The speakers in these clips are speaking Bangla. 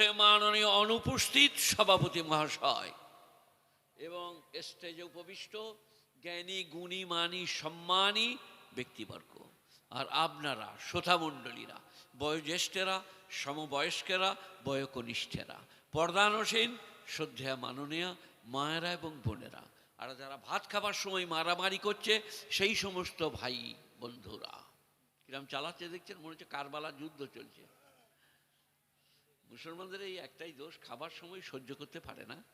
শ্রদ্ধেয় মাননীয় অনুপস্থিত সভাপতি মহাশয় এবং স্টেজে উপবিষ্ট জ্ঞানী, গুণী, মানী, সম্মানী ব্যক্তিবর্গ আর আপনারা, শ্রোতামণ্ডলীরা, বয়োজ্যেষ্ঠেরা, সমবয়স্কেরা, বয়কনিষ্ঠেরা পর্দানসীন শ্রদ্ধেয়া মাননীয়া মায়েরা এবং বোনেরা আর যারা ভাত খাবার সময় মারামারি করছে, সেই সমস্ত ভাই বন্ধুরা। কিরম চালাচ্ছে দেখছেন? মনে হচ্ছে কারবালা যুদ্ধ চলছে। মুসলমানদের এই একটাই দোষ, খাবার সময় সহ্য করতে পারে না।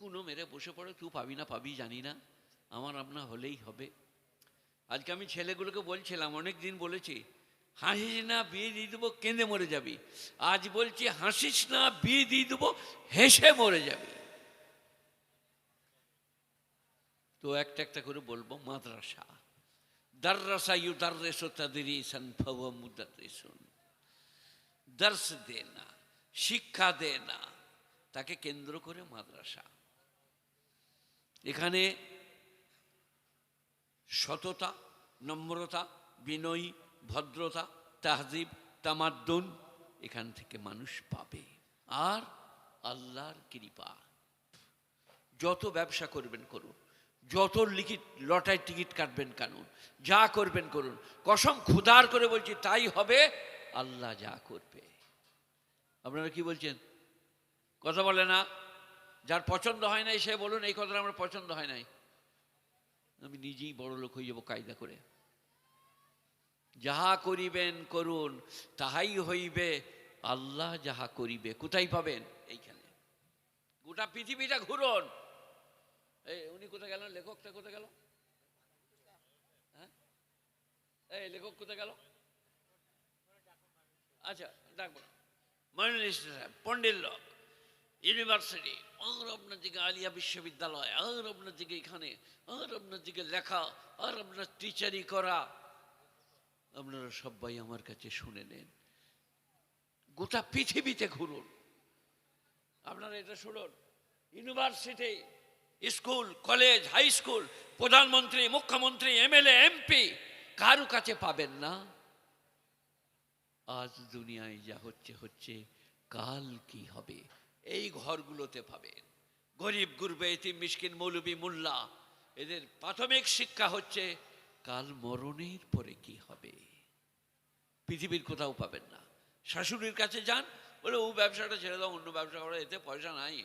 কুনো মেরে বসে পড়ে, তুই পাবি না পাবি, জানি না। আমার আপনা হলেই হবে। আজকে আমি ছেলেগুলোকে বলছিলাম, অনেক দিন বলেছি, হাসিস না, বিয়ে দিয়ে দেবো, কেঁদে মরে যাবি। আজ বলছি, হাসিস না, বিয়ে দিয়ে দেবো, হেসে মরে যাবি। তো একটা একটা করে বলব, মাদ্রাসা, দাররাসা ইউ দাররেসো তাদেরিসান ফব মুদারিসুন দর্শ দেনা। শিক্ষা দেনা তাকে কেন্দ্র করে মাদ্রাসা। এখানে সততা, নম্রতা, বিনয়ী, ভদ্রতা, তাহজিব, তামাদ্দুন এখান থেকে মানুষ পাবে। আর আল্লাহর কৃপা। যত ব্যবসা করবেন করুন। যত লিখিত লটারি টিকিট কাটবেন কানুন। যা করবেন করুন। কসম খুদার করে বলছি, তাই হবে, আল্লাহ যা করবে। আপনারা কি বলছেন? কথা বলে না। যার পছন্দ হয় নাই, সে বলুন, এই কথাটা আমার পছন্দ হয় নাই। আমি নিজেই বড় লোক হয়ে যাব কায়দা করে। যাহা করিবেন করুন, তাহাই হইবে। আল্লাহ যাহা করিবে, কোথায় পাবেন? এইখানে। গোটা পৃথিবীটা ঘুরুন। এই, উনি কোথায় গেল? লেখকটা কোথায় গেল? হ্যাঁ? এই, লেখক কোথায় গেল? আচ্ছা ডাকবো মাইনুল ইসলাম পন্ডিল ইউনিভার্সিটি আর আপনার দিকে আলিয়া বিশ্ববিদ্যালয় আর আপনার দিকে এখানে আর আপনার দিকে লেখা আর আপনার টিচারি করা। আপনারা সবাই আমার কাছে শুনে নেন। গোটা পৃথিবীতে ঘুরুন। আপনারা এটা শুনুন। University, school, college, high school, প্রধানমন্ত্রী, মুখ্যমন্ত্রী, এমএলএ, এমপি, কারু কাছে পাবেন না। আজ দুনিয়ায় যা হচ্ছে হচ্ছে, কাল কি হবে? এই ঘরগুলোতে পাবেন। গরিব, গুরবে, এতিম, মিসকিন, মৌলবী, মোল্লা, এদের প্রাথমিক শিক্ষা হচ্ছে, কাল মরণের পরে কি হবে? পৃথিবীর কোথাও পাবেন না। শাশুড়ির কাছে যান, বলে, ও ব্যবসাটা ছেড়ে দাও, অন্য ব্যবসা করো এতে পয়সা নাই।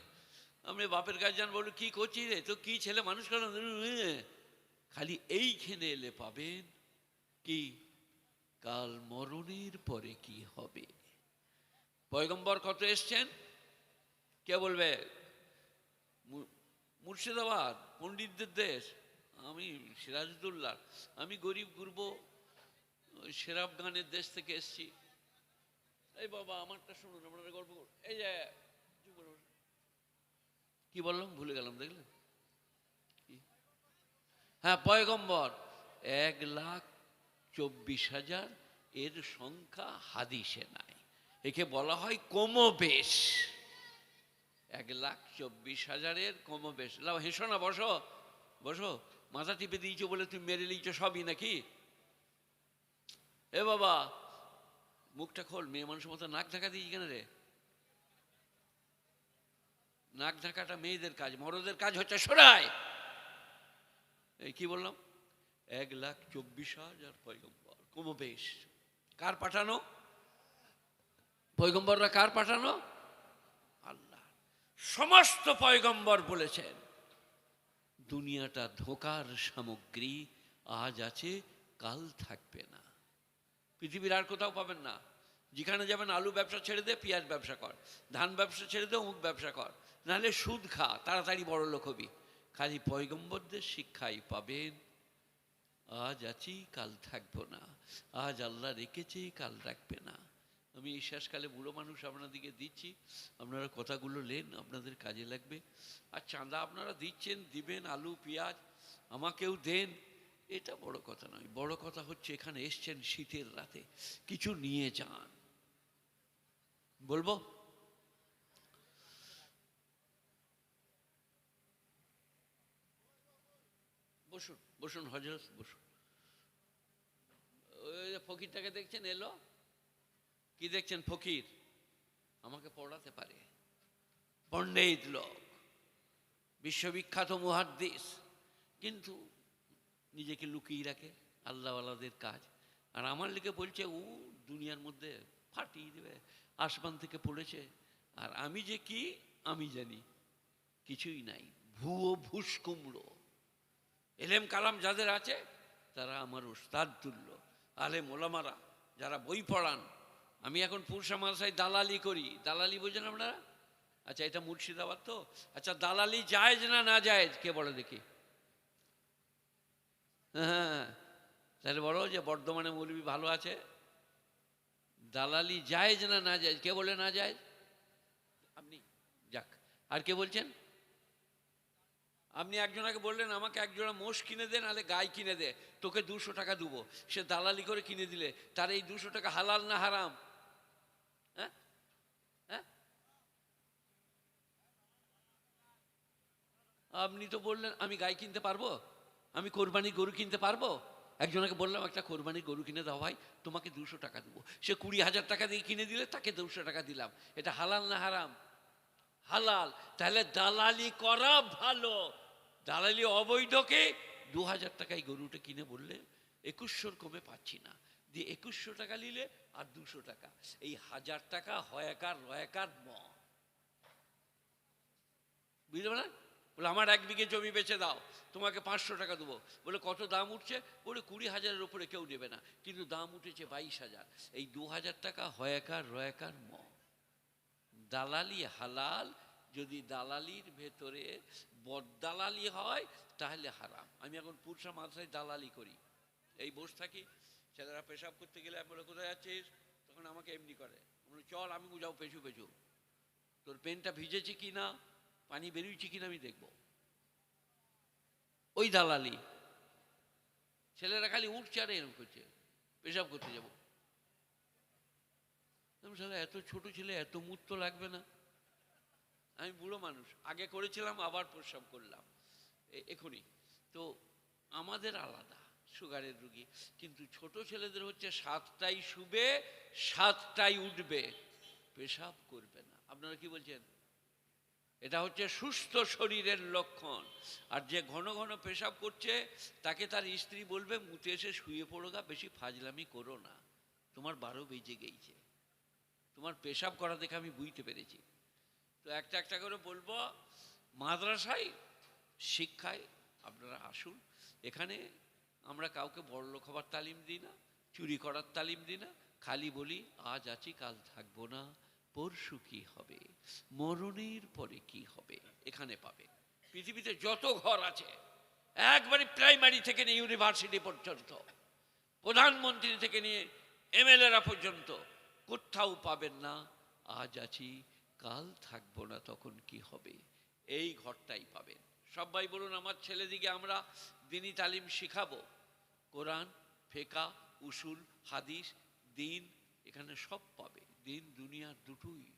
আপনি বাপের কাছে যান বলে কি করছি রে? তো কি ছেলে মানুষ কেন? খালি এইখানে এলে পাবেন কি? কাল মরণের পরে কি হবে? পয়গম্বর কত এসছেন? কে বলবে? মুর্শিদাবাদ, পণ্ডিতদের দেশ। আমি সিরাজদুল্লাহ, আমি গরিব গুরব সেরাব গানের দেশ থেকে এসছি। এই বাবা, আমারটা শুনুন, আপনারা গল্প করুন। এই যে কি বললাম? ভুলে গেলাম, দেখলেন? হ্যাঁ পয়গম্বর, এক লাখ চব্বিশ হাজার, এর সংখ্যা হাদিসে নাই। একে বলা হয় কমবেশ। এক লাখ চব্বিশ হাজারের কমবেশ। লাও, হেসো না, বসো বসো। মাথা টিপে দিয়েছ বলে তুমি মেরে নিয়েছো সবই নাকি? এ বাবা, মুখটা খোল, মেয়ে মানুষের মতো নাক ঢাকা দিয়েছি কেন রে? নাক ঢাকাটা মেয়েদের কাজ, মরদের কাজ হচ্ছে সরাই এই কি বললাম? এক লাখ চব্বিশ হাজার পয়গম্বর। কমবেশ, কার পাঠানো? পয়গম্বররা কার পাঠানো? আল্লাহ। সমস্ত পয়গম্বর বলেছেন, দুনিয়াটা ধোকার সামগ্রী, আজ আছে, কাল থাকবে না। পৃথিবীর আর কোথাও পাবেন না। যেখানে যাবেন আলু ব্যবসা ছেড়ে দে, পেঁয়াজ ব্যবসা কর। ধান ব্যবসা ছেড়ে দে অমুক ব্যবসা কর। নাহলে সুদ খা, তাড়াতাড়ি বড় লোক হবি। খালি পয়গম্বরদের শিক্ষাই পাবেন আজ আছি, কাল থাকব না। আজ আল্লাহ রেখেছে, কাল রাখবে না। আমি এই শেষকালে বুড়ো মানুষ আপনাদেরকে দিচ্ছি, আপনারা কথাগুলো নেন আপনাদের কাজে লাগবে। আর চাঁদা আপনারা দিচ্ছেন, দিবেন, আলু, পেঁয়াজ, আমাকেও দেন। এটা বড় কথা নয়, বড় কথা হচ্ছে এখানে এসছেন শীতের রাতে। কিছু নিয়ে যান। বলব? বসুন। বসুন, হজরত, বসুন। ওই ফকিরটাকে দেখছেন, এলো? কি দেখছেন ফকির? আমাকে পড়াতে পারে। পণ্ডিত লোক, বিশ্ববিখ্যাত মুহাদ্দিস। কিন্তু নিজেকে লুকিয়ে রাখে, আল্লাহওয়ালাদের কাজ। আর আমার লিখে বলছে ও দুনিয়ার মধ্যে ফাটিয়ে দেবে, আসমান থেকে পড়েছে। আর আমি যে কি, আমি জানি। কিছুই নাই। ভুয়ো ভুস কুমড়ো এলেম কালাম যাদের আছে, তারা আমার উস্তাদ তুল্য আলে মোলামারা যারা বই পড়ান। আমি এখন পুরসা মাদ্রাসায় দালালি করি। দালালি বোঝেন আপনারা? আচ্ছা এটা মুর্শিদাবাদ তো? আচ্ছা দালালি জায়েজ না না জায়েজ? কে বলে দেখি? হ্যাঁ তাহলে বলো যে বর্ধমানে মৌলবি ভালো আছে? দালালি জায়েজ না না জায়েজ? কে বলে না জায়েজ? আপনি, যাক। আর কে বলছেন? আপনি একজনাকে বললেন, আমাকে একজোড়া মোষ কিনে দে, নাহলে গাই কিনে দে। তোকে দুশো টাকা দেবো। সে দালালি করে কিনে দিলে। তার এই দুশো টাকা হালাল না হারাম? হ্যাঁ? হ্যাঁ? আপনি তো বললেন, আমি গাই কিনতে পারব? আমি কোরবানির গরু কিনতে পারব? একজনকে বললাম, একটা কোরবানির গরু কিনে দাও ভাই, তোমাকে দুশো টাকা দেবো। সে কুড়ি হাজার টাকা দিয়ে কিনে দিলে, তাকে দুশো টাকা দিলাম। এটা হালাল না হারাম? হালাল। তাহলে দালালি করা ভালো। দালালি অবৈধকে দু হাজার টাকায় গরুটা কিনে বললে, একুশশোর কমে পাচ্ছি না। দিয়ে একুশশো টাকা নিলে আর দুশো টাকা। এই হাজার টাকা হয়াকার, রয়াকার ম। বুঝতে পারলেন? বলে, আমার এক বিঘে জমি বেচে দাও। তোমাকে পাঁচশো টাকা দেবো। বলে, কত দাম উঠছে? বলে, কুড়ি হাজারের উপরে কেউ নেবে না। কিন্তু দাম উঠেছে বাইশ হাজার। এই দু হাজার টাকা হয়াকার, রয়াকার ম। দালালি হালাল যদি দালালির ভেতরে বদদালালি হয় তাহলে হারাম। আমি এখন পুরসা মাদ্রাসায় দালালি করি। এই বসে থাকি ছেলেরা পেশাব করতে গেলে আমি বলে কোথায় যাচ্ছিস? তখন আমাকে এমনি করে। বলি, চল আমি যাও পেছু পেছু তোর পেনটা ভিজেছে কি না? পানি বেরিয়েছে কিনা আমি দেখব। ওই দালালি। ছেলেরা খালি উঠছে আর এরকম করছে। পেশাব করতে যাব। সালা এত ছোট ছেলে, এত মুখ তো লাগবে না। আমি বুড়ো মানুষ। আগে করেছিলাম, আবার প্রস্রাব করলাম। এখনই। তো আমাদের আলাদা, সুগারের রুগী। কিন্তু ছোট ছেলেদের হচ্ছে সাতটাই শুবে, সাতটাই উঠবে। পেশাব করবে না। আপনারা কি বলছেন? এটা হচ্ছে সুস্থ শরীরের লক্ষণ। আর যে ঘন ঘন পেশাব করছে, তাকে তার স্ত্রী বলবে, মুতে এসে শুয়ে পড়োগা বেশি ফাজলামি করো না। তোমার বারো বেজে গেছে তোমার পেশাব করা দেখে আমি বুঝতে পেরেছি। তো একটা একটা করে বলব, মাদ্রাসায় শিক্ষায় আপনারা আসুন। এখানে আমরা কাউকে বড়লোক হবার তালিম দিই না, চুরি করার তালিম দিই না। খালি বলি, আজ আছি, কাল থাকব না। পরশু কি হবে? মরণের পরে কি হবে? এখানে পাবে। পৃথিবীতে যত ঘর আছে, একবারে প্রাইমারি থেকে নিয়ে ইউনিভার্সিটি পর্যন্ত, প্রধানমন্ত্রী থেকে নিয়ে এমএলএরা পর্যন্ত কোথাও পাবেন না, আজ আছি, কাল থাকব না, তখন কি হবে? এই ঘরটাই পাবেন। সবাই বলুন, আমার ছেলেদিকে আমরা দিনী তালিম শিখাবো। কোরআন, ফেকা, উসুল, হাদিস, দিন, এখানে সব পাবে। দিন, দুনিয়া দুটোই।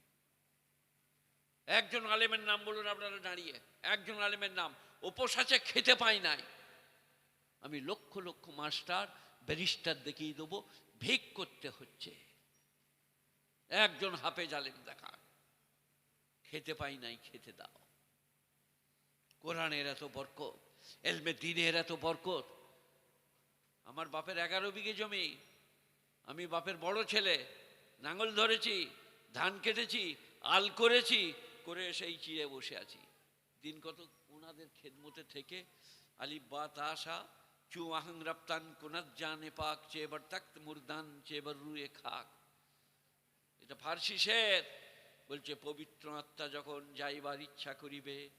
একজন আলেমের নাম বলুন আপনারা দাঁড়িয়ে। একজন আলেমের নাম। উপোস আছে খেতে পাই নাই। আমি লক্ষ লক্ষ মাস্টার, ব্যারিস্টার দেখিয়ে দেবো, ভিক করতে হচ্ছে। একজন হাফে জালেম দেখা। খেতে পাই নাই, খেতে দাও। কোরআনের এত বরকত, এলমে দিনের এত বরকত। আমার বাপের এগারো বিঘে জমি, আমি বাপের বড় ছেলে, নাঙল ধরেছি, ধান কেটেছি, আল করেছি, করে সেই চিড়ে বসে আছি। দিন কত ওনাদের খেদমতে থেকে আলিফ বা তাসা চু আহং রপ্তান কোনাত জানে পাক, চেবার তাক্ত মুরদান, চেবার রুয়ে খাক। ফার্সি শের। বলছে, পবিত্র আত্মা যখন যাইবার ইচ্ছা করিবে,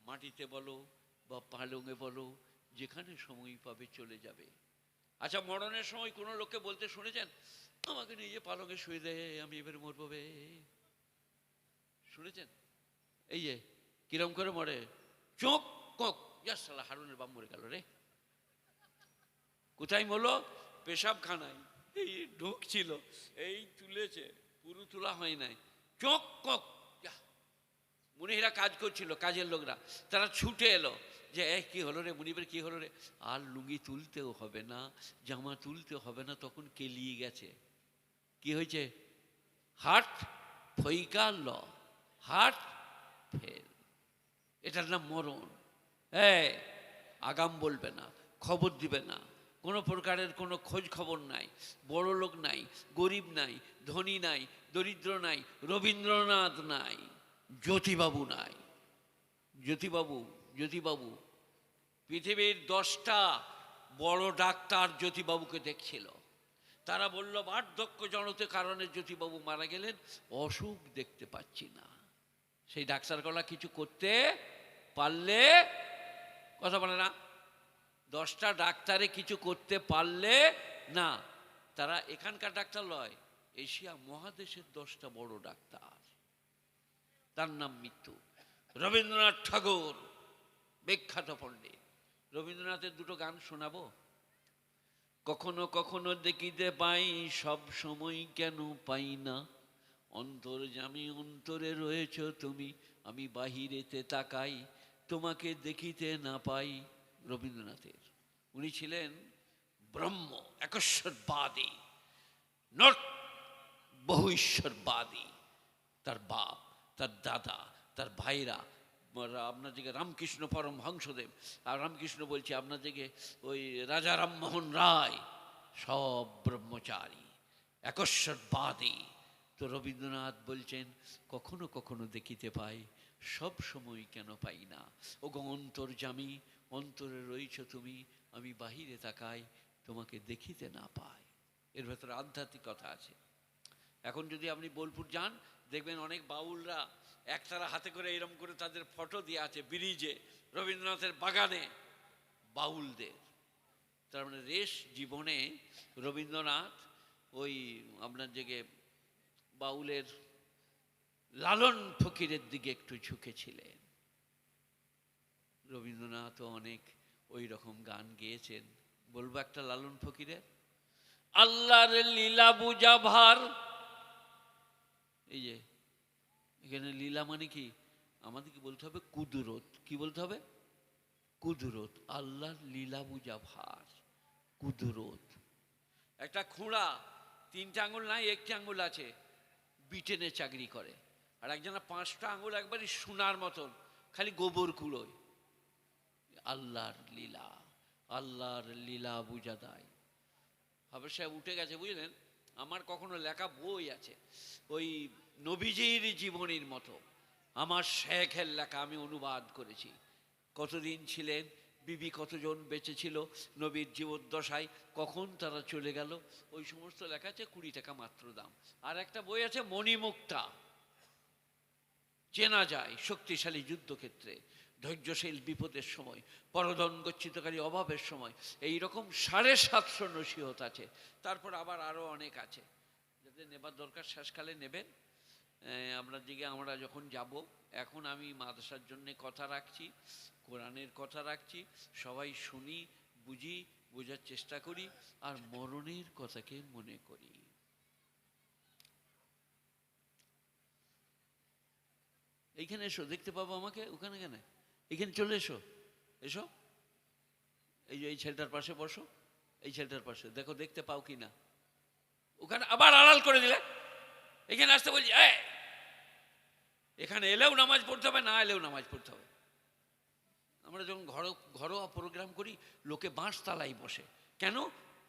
মাটিতে বলো বা পালঙে বলো, যেখানে সময় পাবে চলে যাবে। আচ্ছা মরণের সময় কোনো লোককে বলতে শুনেছেন? আমাকে নিজে পালঙে শুয়ে দে, আমি এবার মরবো বে। শুনেছেন? এই যে, কিরম করে মরে? চোখ কক সালা হারুনের বাম মরে গেল রে। কোথায় মরলো? পেশাবখানায়। এই ঢুকছিল, এই তুলেছে। পুরো তোলা হয় নাই। চোখ কক। মুনিরা কাজ করছিল, কাজের লোকরা। তারা ছুটে এলো যে এ কি হলো রে মুনিবের, কী হলো রে? আর লুঙ্গি তুলতেও হবে না, জামা তুলতে হবে না, তখন কেলিয়ে গেছে। কি হয়েছে? হার্ট ফইকার ল হার্ট ফেল। এটার নাম মরণ। এই আগাম বলবে না, খবর দিবে না। কোনো প্রকারের কোনো খোঁজ খবর নাই, বড় লোক নাই, গরিব নাই, ধনী নাই, দরিদ্র নাই, রবীন্দ্রনাথ নাই, জ্যোতিবাবু নাই। জ্যোতিবাবু জ্যোতিবাবু, পৃথিবীর দশটা বড় ডাক্তার জ্যোতিবাবুকে দেখছিল। তারা বলল, বার্ধক্য জনতে কারণে জ্যোতিবাবু মারা গেলেন, অসুখ দেখতে পাচ্ছি না। সেই ডাক্তার ডাক্তারগুলা কিছু করতে পারলে কথা বলে না। দশটা ডাক্তারে কিছু করতে পারলে না, তারা এখানকার ডাক্তার লয়। এশিয়া মহাদেশের দশটা বড় ডাক্তার। তার নাম মৃত্যু। রবীন্দ্রনাথ ঠাকুর, বিখ্যাত পণ্ডিত। রবীন্দ্রনাথের দুটো গান শোনাবো? কখনো কখনো দেখিতে পাই, সব সময় কেন পাই না। অন্তর জামি অন্তরে রয়েছ তুমি, আমি বাহিরেতে তাকাই, তোমাকে দেখিতে না পাই। রবীন্দ্রনাথের। উনি ছিলেন ব্রহ্ম, একশ্বরবাদী, নট বহু ঈশ্বরবাদী তার বাপ, তার দাদা, তার ভাইরা আপনার দিকে রামকৃষ্ণ পরম হংসদেব, আর রামকৃষ্ণ বলছে, আপনার দিকে ওই রাজা রামমোহন রায়, সব ব্রহ্মচারী, একশ্বরবাদী। তো রবীন্দ্রনাথ বলছেন, কখনো কখনো দেখিতে পাই, সব সময় কেন পাই না? ও অন্তর্জামী অন্তরে রয়েছ তুমি, আমি বাহিরে তাকাই, তোমাকে দেখিতে না পাই। এর ভেতরে আধ্যাত্মিকতা আছে। এখন যদি আপনি বোলপুর যান, দেখবেন অনেক বাউলরা একতারা হাতে করে এরম করে তাদের ফটো দিয়ে আছে ব্রিজে, রবীন্দ্রনাথের বাগানে, বাউলদের। তার মানে রেশ জীবনে রবীন্দ্রনাথ ওই আপনার জেগে বাউলের লালন ফকিরের দিকে একটু ঝুঁকেছিলেন। রবীন্দ্রনাথও অনেক ওই রকম গান গেয়েছেন। বলব একটা লালন ফকিরের? আল্লাহর লীলা বুঝা ভার। এই যে, এখানে লীলা মানে কি? আমাদেরকে বলতে হবে? কুদরত। কি বলতে হবে? কুদরত। আল্লাহর লীলা বুঝা ভার। কুদরত। একটা খুঁড়া, তিনটা আঙুল নাই, একটি আঙুল আছে ব্রিটেনে চাকরি করে। আর একজনা পাঁচটা আঙুল একবারই সোনার মতন, খালি গোবর কুড়োয় আল্লাহর লীলা আল্লাহর লীলা বুঝা দেয় হাফেজ সাহেব উঠে গেছে, বুঝলেন? আমার কখনো লেখা বই আছে, ওই নবীজির জীবনীর মতো। আমার শেখের লেখা আমি অনুবাদ করেছি। কতদিন ছিলেন? বিবি কতজন বেঁচে ছিল নবীর জীবদ্দশায় কখন তারা চলে গেল? ওই সমস্ত লেখা আছে, কুড়ি টাকা মাত্র দাম। আর একটা বই আছে, মণিমুক্তা। চেনা যায়, শক্তিশালী যুদ্ধক্ষেত্রে। ধৈর্যশীল বিপদের সময় পরদন গচ্ছিতকারী অভাবের সময় এই রকম সাড়ে সাতশো নসিহত আছে। তারপর আবার আরও অনেক আছে। যাদের নেবার দরকার, শেষকালে নেবেন। আপনার দিকে আমরা যখন যাব, এখন আমি মাদ্রাসার জন্য কথা রাখছি, কোরআনের কথা রাখছি, সবাই শুনি, বুঝি, বোঝার চেষ্টা করি, আর মরণের কথাকে মনে করি। এইখানে এসো, দেখতে পাবো আমাকে? ওখানে কেন? এখানে চলে এসো। এসো। এই যে এই ছেলেটার পাশে বসো। এই ছেলেটার পাশে। দেখো দেখতে পাও কি না। ওখানে আবার আড়াল করে দিলে। এখানে আসতে বলছি "এই, এখানে এলেও নামাজ পড়তে হবে না এলেও নামাজ পড়তে হবে। আমরা যখন ঘর ঘরোয়া প্রোগ্রাম করি লোকে বাঁশ তালাই বসে। কেন?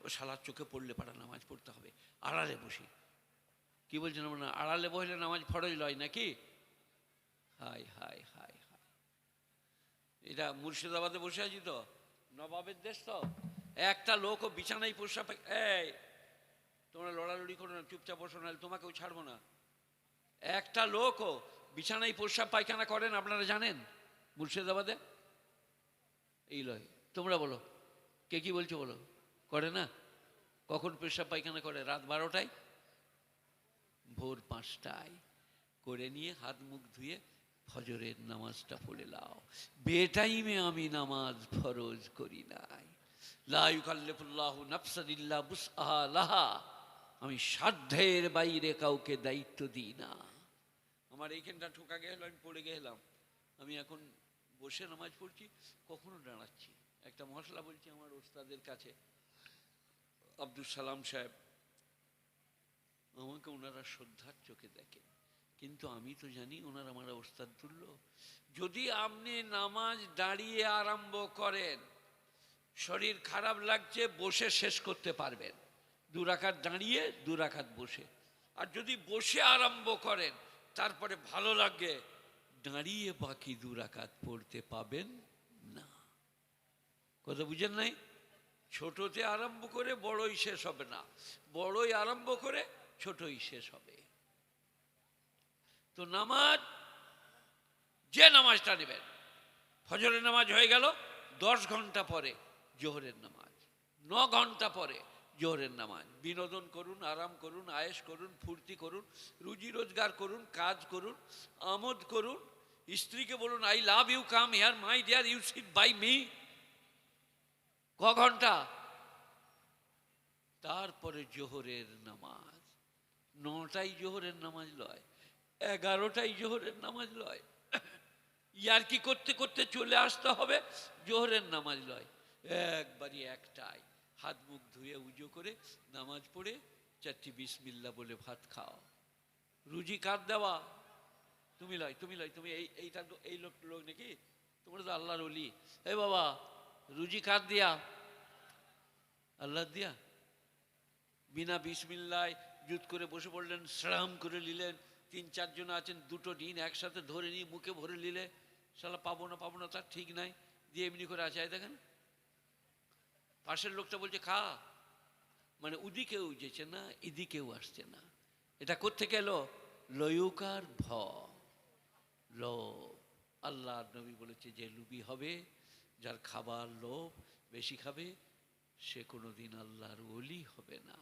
ও শালার চোখে পড়লে পারা নামাজ পড়তে হবে। আড়ালে বসি। কি বলছেন আমরা আড়ালে বসলে নামাজ ফরজ লয় নাকি? হাই হাই হাই এটা মুর্শিদাবাদে বসে আছি তো। নবাবের দেশ তো। একটা লোকও বিছানায় পোষা এই, তোমরা লড়ালড়ি করো না, চুপচাপ বসো না তোমাকেও ছাড়বো না। একটা লোকও বিছানায় প্রস্রাব পায়খানা করেন আপনারা জানেন? মুর্শিদাবাদে? এই লয়, তোমরা বলো, কে কি বলছো বলো? করে না? কখন পেশাব পায়খানা করে? রাত বারোটায়? ভোর পাঁচটায়। করে নিয়ে হাত মুখ ধুয়ে ফজরের নামাজটা পড়ে লাও বেটাইমে আমি নামাজ ফরজ করি নাই। লাহা। আমি সাধ্যের বাইরে কাউকে দায়িত্ব দিই না। আমার এইখানটা ঠোকা গেল, আমি পড়ে গেলাম। আমি এখন বসে নামাজ পড়ছি, কখনো দাঁড়াচ্ছি একটা মশলা বলছি আমার ওস্তাদের কাছে। আব্দুল সালাম সাহেব, আমাকে ওনারা শ্রদ্ধার চোখে দেখেন। কিন্তু আমি তো জানি ওনার আমার ওস্তাদ তুল্য যদি আপনি নামাজ দাঁড়িয়ে আরম্ভ করেন, শরীর খারাপ লাগছে, বসে শেষ করতে পারবেন। দুরাকাত দাঁড়িয়ে দুরাকাত বসে। আর যদি বসে আরম্ভ করেন, তারপরে ভালো লাগে, দাঁড়িয়ে বাকি দুরাকাত পড়তে পাবেন না। কথা বুঝেন নাই? ছোটতে আরম্ভ করে বড়ই শেষ হবে না। বড়ই আরম্ভ করে ছোটই শেষ হবে। তো নামাজ, যে নামাজটা নেবেন, ফজরের নামাজ হয়ে গেল, দশ ঘণ্টা পরে জোহরের নামাজ, ন ঘণ্টা পরে জোহরের নামাজ। বিনোদন করুন, আরাম করুন আয়েস করুন, ফুর্তি করুন, রুজি রোজগার করুন, কাজ করুন, আমোদ করুন, স্ত্রীকে বলুন, I love you, come here, my dear, you sit by me. ক ঘণ্টা? তারপরে জোহরের নামাজ। নটাই জোহরের নামাজ লয়। এগারোটাই জোহরের নামাজ লয়। ইয়ার কি করতে করতে চলে আসতে হবে? জোহরের নামাজ লয়। একবারই একটাই হাত মুখ ধুয়ে উজো করে নামাজ পড়ে চারটি বিসমিল্লা বলে ভাত খাও। রুজি কার দেওয়া? তুমি লয় তুমি লয়, তুমি এই, এইটা এই লোক লোক নাকি? তোমরা তো আল্লাহর অলি এ বাবা, রুজি কার দিয়া? আল্লাহ দিয়া? বিনা বিসমিল্লায় জুত করে বসে পড়লেন শ্রাম করে নিলেন তিন চারজন আছেন, দুটো ডিন একসাথে ধরে নিয়ে মুখে ভরে নিলে, শালা পাবো না পাবো না, তার ঠিক নাই, দিয়ে এমনি করে আছে দেখেন, পাশের লোকটা বলছে, খা। মানে উদিকেও যেছে না, এদিকেও আসছে না। এটা কোত্থেকে এলো? লয়ুকার ভ। লোভ। আল্লাহ নবী বলেছে, যে লুবি হবে, যার খাবার লোভ বেশি খাবে, সে কোনো দিন আল্লাহর ওলি হবে না।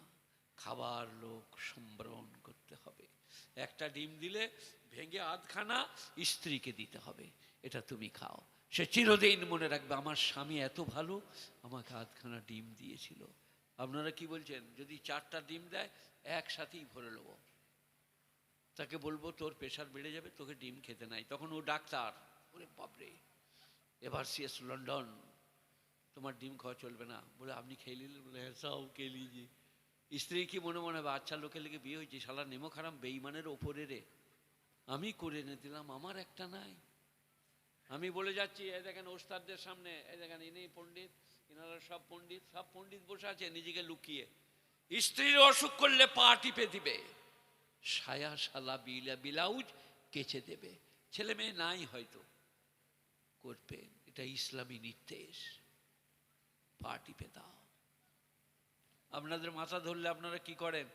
খাবার লোক সম্বরণ করতে হবে। একটা ডিম দিলে ভেঙে আধখানা স্ত্রীকে দিতে হবে, এটা তুমি খাও। সে চিরদিন মনে রাখবে, আমার স্বামী এত ভালো, আমাকে আধখানা ডিম দিয়েছিল। আপনারা কি বলছেন? যদি চারটা ডিম দেয়, একসাথেই ভরে নেব। তাকে বলব, তোর প্রেশার বেড়ে যাবে, তোকে ডিম খেতে নাই। তখন ও ডাক্তার, ওরে বাপরে, এবার সিএস লন্ডন, তোমার ডিম খাওয়া চলবে না। বলে, আপনি খেয়ে নিলেন? বলে হ্যাঁ সব খেয়ে লিজি স্ত্রী কি মনে মনে হবে আচ্ছা লোকে লেগে বিয়ে হয়েছে? শালা নেমো খারাম, বেইমানের ওপরে রে। আমি করে এনে দিলাম, আমার একটা নাই। আমি বলে যাচ্ছি, এই দেখেন ওস্তাদদের সামনে, এই দেখেন ইনি পণ্ডিত, ইনারা সব পণ্ডিত সব পণ্ডিত বসে আছে, নিজেকে লুকিয়ে। স্ত্রীর অসুখ করলে পা টিপে দিবে। সায়া শালা বিলা, ব্লাউজ কেচে দেবে। ছেলে মেয়ে নাই হয়তো। করবেন, এটা ইসলামী নির্দেশ। পা টিপে দাও। আপনাদের মাথা ধরলে আপনারা কি করেন?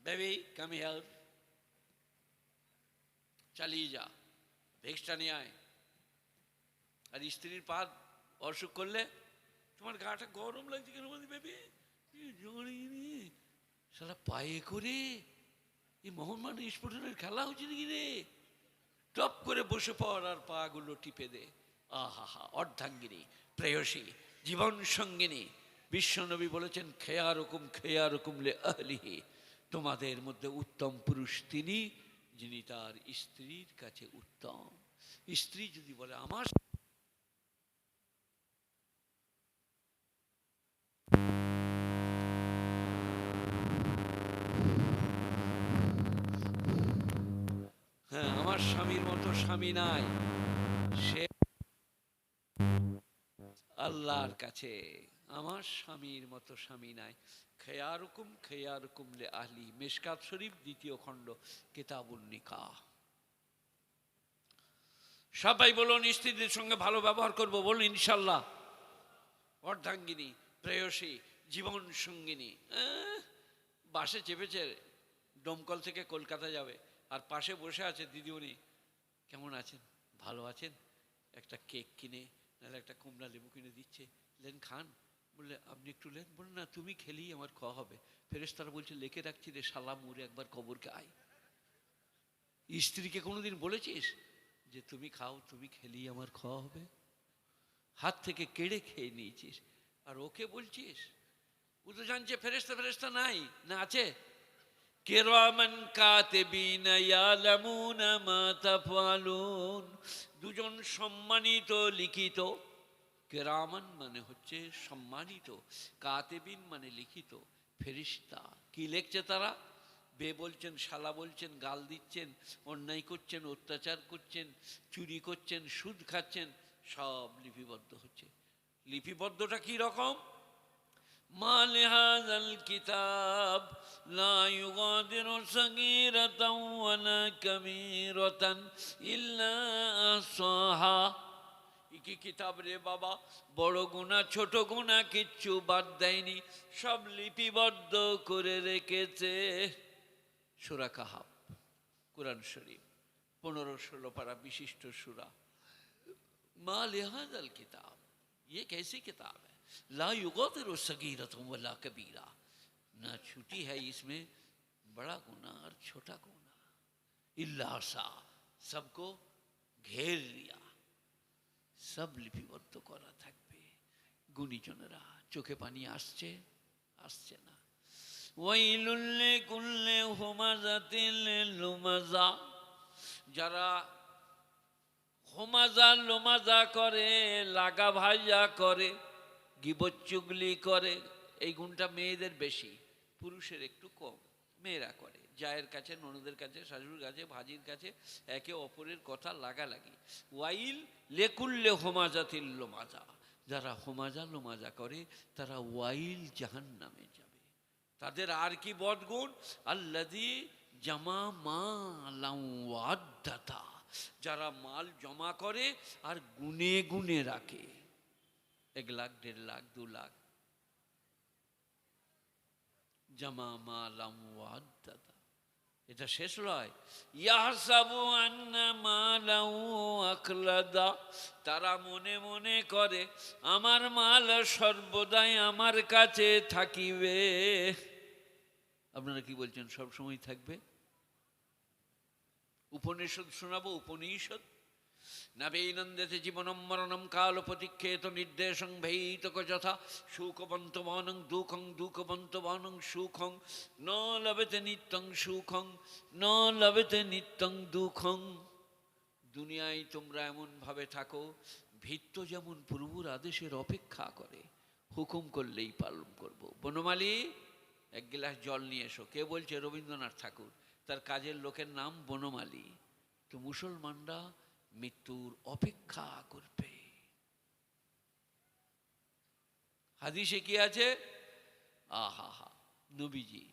বেবি কামি হেল্প চালিয়ে যা। ভেক্সটা নিয়ে আয়। আর স্ত্রীর পা অসুখ করলে তোমার গাটা গরম লাগছে কেন বলছি, বেবি? সারা পায়ে করে এই মোহাম্মদ স্ফোটনের খেলা হচ্ছে নাকি রে? টপ করে বসে পড় আর পা গুলো টিপে দে। আহা হা অর্ধাঙ্গিনী, প্রেয়সী, জীবন সঙ্গিনী। বিশ্বনবী বলেছেন খেয়া রকম খেয়া রকম লে আহলিহি। তোমাদের মধ্যে উত্তম পুরুষ তিনি, যিনি তার স্ত্রীর কাছে উত্তম। স্ত্রী যদি বলে, আমার হ্যাঁ আমার স্বামীর মতো স্বামী নাই। সে আল্লাহর কাছে আমার স্বামীর মতো স্বামী নাই। খেয়ারুকুম খেয়ারুকুম লে আহলি। মেশকাত শরীফ, দ্বিতীয় খণ্ড কেতাবুল নিকাহ। সবাই বলুন, স্ত্রীদের সঙ্গে ভালো ব্যবহার করব, বলুন, ইনশাল্লাহ। অর্ধাঙ্গিনী, প্রেয়সী, জীবন সঙ্গিনী বাসে চেপেছে ডমকল থেকে কলকাতা যাবে। আর পাশে বসে আছে দিদিমণি। কেমন আছেন? ভালো আছেন? একটা কেক কিনে, নাহলে একটা কমলা লেবু কিনে দিচ্ছে। লেন খান? বললে, আপনি একটু লেন বললেন না, তুমি খেলেই আমার খাওয়া হবে। ফেরেশতারা বলছে, লেখে রাখছি রে শালা মুরে একবার কবরকে আয়। স্ত্রীকে কোনোদিন বলেছিস যে, তুমি খাও, তুমি খেলেই আমার খাওয়া হবে? হাত থেকে কেড়ে খেয়ে নিয়েছিস। আর ওকে বলছিস, ও তো জানছে ফেরেস্তা ফেরেস্তা নাই, না আছে? কেরামান কাতিবিনা ইয়ালামুনা মা তাফআলুন। দুজন সম্মানিত, লিখিত কেরামান মানে হচ্ছে সম্মানিত কাতেবিন মানে লিখিত ফেরিস্তা কি লিখছে তারা বে বলছেন শালা বলছেন গাল দিচ্ছেন অন্যায় করছেন অত্যাচার করছেন চুরি করছেন সুদ খাচ্ছেন সব লিপিবদ্ধ হচ্ছে লিপিবদ্ধটা কি রকম ما لهذا الكتاب لا يغادر صغيرة ولا كبيرة إلا أحصاها কি কিতাব রে বাবা বড় গুণা ছোট গুণা কিচ্ছু বাদ দেয়নি সব লিপিবদ্ধ করে রেখেছে সুরা কাহাব কোরআন শরীফ পনেরো ষোলো পারা বিশিষ্ট সুরা মা লেহাজাল কিতাব ये कैसी किताब है ला युगत सगीरत ला कबीरा ना छुटी है इसमें बड़ा गुना और छोटा गुना इल्लासा सबको घेर लिया সব লিপিবদ্ধ করা থাকবে। গুণীজনেরা, চোখে পানি আসছে আসছে না। ওয়াইলুল্লে কুল্লে লুমাজা, যারা হোমাজা লোমাজা করে, লাগা ভাজা করে, গিবত চুগলি করে, এই গুণটা মেয়েদের বেশি, পুরুষের একটু কম, মেয়েরা করে। জায়ের কাছে, ননদের কাছে, শাশুড়ির কাছে, ভাজির কাছে একে অপরের কথা লাগালাগি। ওয়াইল লেকুল্লে হোমাজাতিল লোমাজা। যারা হোমাজা লোমাজা করে, তারা ওয়াইল জাহান নামে যাবে। তাদের আর কি বদগুণ? আল্লাদি জামা মা লাউদ্দাতা যারা মাল জমা করে আর গুনে গুনে রাখে। এক লাখ, দেড় লাখ, দু লাখ। জামা মা লাউদ্দাতা এটা শেষ নয়। আন্না তারা মনে মনে করে, আমার মাল সর্বদাই আমার কাছে থাকিবে। আপনারা কি বলছেন সব সময় থাকবে? উপনিষদ শোনাবো, উপনিষদ? নবীনন্দেতে জীবনম মরণম কাল প্রতীক্ষেত নির্দেশং ভৈতক যথা সুখবন্তবানং দুঃখং দুঃখবন্তবানং সুখং ন লবেতে নিত্যং সুখং ন লবেতে নিত্যং দুঃখং দুনিয়ায় তোমরা এমনভাবে থাকো ভিত্ত যেমন প্রভুর আদেশের অপেক্ষা করে হুকুম করলেই পালন করব বনমালী এক গ্লাস জল নিয়ে এসো। কে বলছে? রবীন্দ্রনাথ ঠাকুর। তার কাজের লোকের নাম বনমালী। তো মুসলমানরা মৃত্যুর অপেক্ষা করবে। হাদিসে কি আছে? আহা হা নবীজি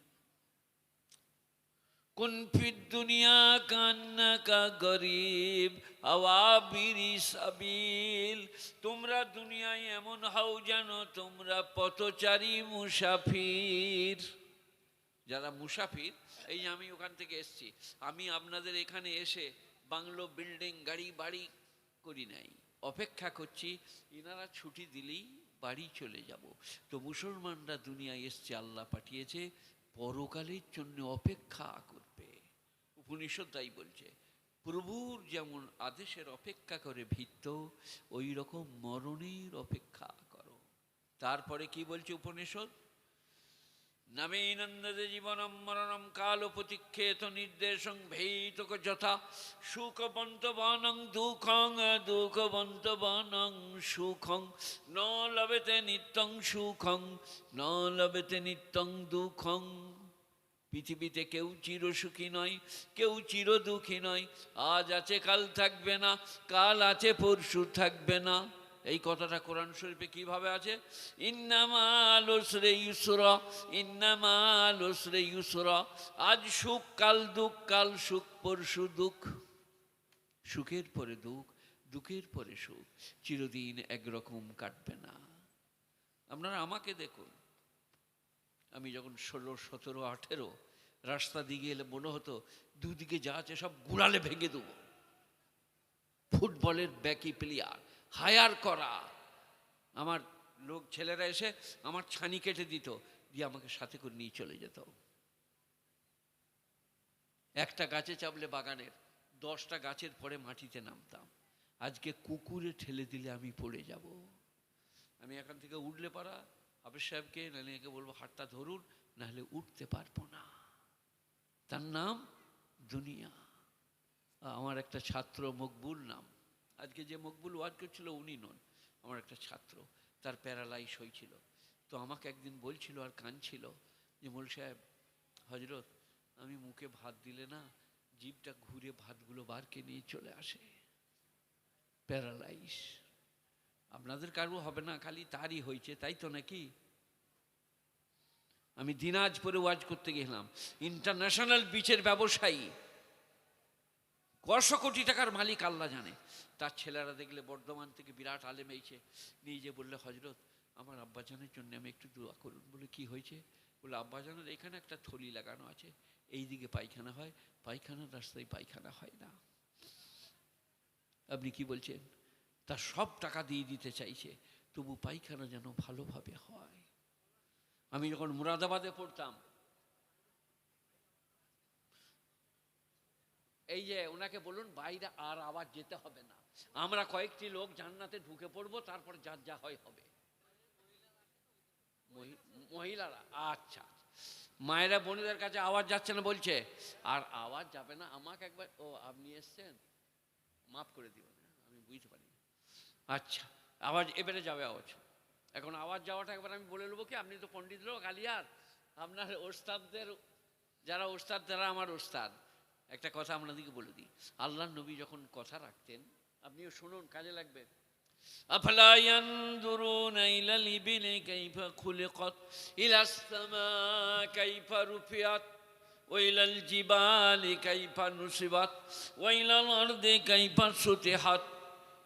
দুনিয়া কান্না কা গরিব, আওয়াবিরি সাবিল। তোমরা দুনিয়ায় এমন হও জানো তোমরা পথচারী মুসাফির। যারা মুসাফির, এই আমি ওখান থেকে এসছি, আমি আপনাদের এখানে এসে বাংলো বিল্ডিং, গাড়ি, বাড়ি করি নাই। অপেক্ষা করছি, ইনারা ছুটি দিলেই বাড়ি চলে যাব। তো মুসলমানরা দুনিয়ায় এসছে, আল্লাহ পাঠিয়েছে, পরকালের জন্য অপেক্ষা করবে। উপনিষদ তাই বলছে, প্রভুর যেমন আদেশের অপেক্ষা করে ভিত্ত ওই রকম মরণের অপেক্ষা করো। তারপরে কি বলছে উপনিষদ নবীনন্দে জীবনম মরণম কাল প্রতীক্ষেত নির্দেশং ভৈতক যথা সুখবন্তবানং দুঃখং দুঃখবন্তবানং সুখং ন লবেতে নিত্যং সুখং ন লবেতে নিত্যং দুঃখং পৃথিবীতে কেউ চির সুখী নয়, কেউ চির দুঃখী নয়। আজ আছে, কাল থাকবে না, কাল আছে, পরশু থাকবে না। এই কথাটা কোরআন শরীফে কীভাবে আছে? ইন্নামাল ওসরে ইউসরা। ইন্নামাল আজ সুখ, কাল দুঃখ, কাল সুখ, পরশু দুঃখ। সুখের পরে দুঃখ, দুঃখের পরে সুখ। চিরদিন একরকম কাটবে না। আপনারা আমাকে দেখুন। আমি যখন ষোলো, সতেরো, আঠেরো রাস্তা দিকে এলে মনে হতো, দুদিকে যা আছে সব গুড়ালে ভেঙে দেবো। ফুটবলের ব্যাকি প্লেয়ার। হায়ার করা। আমার লোক ছেলেরা এসে আমার ছানি কেটে দিত, দিয়ে আমাকে সাথে করে নিয়ে চলে যেত। একটা গাছে চাপলে বাগানের, দশটা গাছের পরে মাটিতে নামতাম। আজকে কুকুরে ঠেলে দিলে আমি পড়ে যাব। আমি এখান থেকে উঠলে পারা হাফিজ সাহেবকে, নাহলে একে বলব, হাতটা ধরুন, নাহলে উঠতে পারব না। তার নাম দুনিয়া। আমার একটা ছাত্র মকবুল নাম। আজকে যে মকবুল ওয়াজ করছিল উনি নন, আমার একটা ছাত্র, তার প্যারালাইস হয়েছিল। তো আমাকে একদিন বলছিল আর কাঁদছিল যে, মোল সাহেব হজরত আমি মুখে ভাত দিলে না জিভটা ঘুরে ভাতগুলো বারকে নিয়ে চলে আসে। প্যারালাইস। আপনাদের কারও হবে না, খালি তারই হয়েছে, তাই তো নাকি? আমি দিনাজপুরে ওয়াজ করতে গেলাম। ইন্টারন্যাশনাল বিচের ব্যবসায়ী। কশো কোটি টাকার মালিক আল্লাহ জানে। তার ছেলেরা দেখলে বর্ধমান থেকে বিরাট আলেম এইছে। নিয়ে যে বললে হজরত আমার আব্বাজানের জন্য আমি একটু দোয়া করুন। বলে, কি হয়েছে? বলে, আব্বাজানের এখানে একটা থলি লাগানো আছে। এই দিকে পায়খানা হয়। পায়খানার রাস্তায় পায়খানা হয় না। আপনি কি বলছেন? তার সব টাকা দিয়ে দিতে চাইছে। তবু পায়খানা যেন ভালোভাবে হয়। আমি যখন মুরাদাবাদে পড়তাম এই যে ওনাকে বলুন, বাইরে আর আবার যেতে হবে না। আমরা কয়েকটি লোক জান্নাতে ঢুকে পড়ব, তারপর যার যা হয় হবে। মহি- মহিলারা আচ্ছা। মায়েরা বোনদের কাছে আওয়াজ যাচ্ছে না, বলছে, আর আওয়াজ যাবে না, আমাকে একবার ও, আপনি এসছেন? মাফ করে দিবেন আমি বুঝতে পারি আচ্ছা আওয়াজ এবারে যাবে আওয়াজ। এখন আওয়াজ যাওয়াটা একবার আমি বলে নেব কি, আপনি তো পণ্ডিত লোক, আলিয়ার। আপনার ওস্তাদদের, যারা ওস্তাদ, তারা আমার ওস্তাদ। একটা কথা আপনাদেরকে বলে দিই আল্লাহ নবী যখন কথা রাখতেন আপনিও শুনুন কাজে লাগবে أفلا ينظرون إلى الإبل كيف خلقت إلى السماء كيف رفعت وإلى الجبال كيف نصبت وإلى الأرض كيف سطحت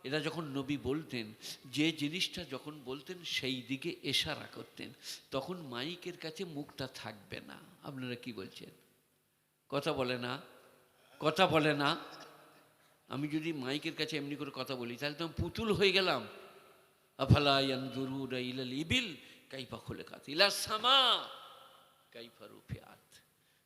এরা যখন নবী বলতেন যে জিনিসটা যখন বলতেন সেই দিকে এশারা করতেন তখন মাইকের কাছে মুখটা থাকবে না আপনারা কি বলছেন কথা বলে না কথা বলে না। আমি যদি মাইকের কাছে এমনি করে কথা বলি, তাহলে তো পুতুল হয়ে গেলাম। ইলা সামা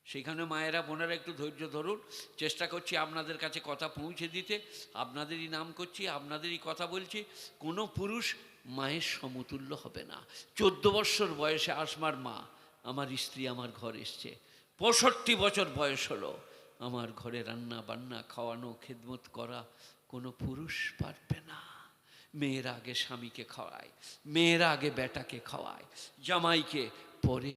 সেখানে মায়েরা, বোনেরা একটু ধৈর্য ধরুন। চেষ্টা করছি আপনাদের কাছে কথা পৌঁছে দিতে। আপনাদেরই নাম করছি, আপনাদেরই কথা বলছি। কোনো পুরুষ মায়ের সমতুল্য হবে না। চোদ্দ বৎসর বয়সে আসমার মা, আমার স্ত্রী আমার ঘর এসছে। পঁয়ষট্টি বছর বয়স হলো। আমার ঘরে রান্না বান্না, খাওয়ানো, খেদমত করা, কোনো পুরুষ পারবে না। মেয়ের আগে স্বামীকে খাওয়ায়, মেয়ের আগে বেটাকে খাওয়ায়, জামাইকে পরে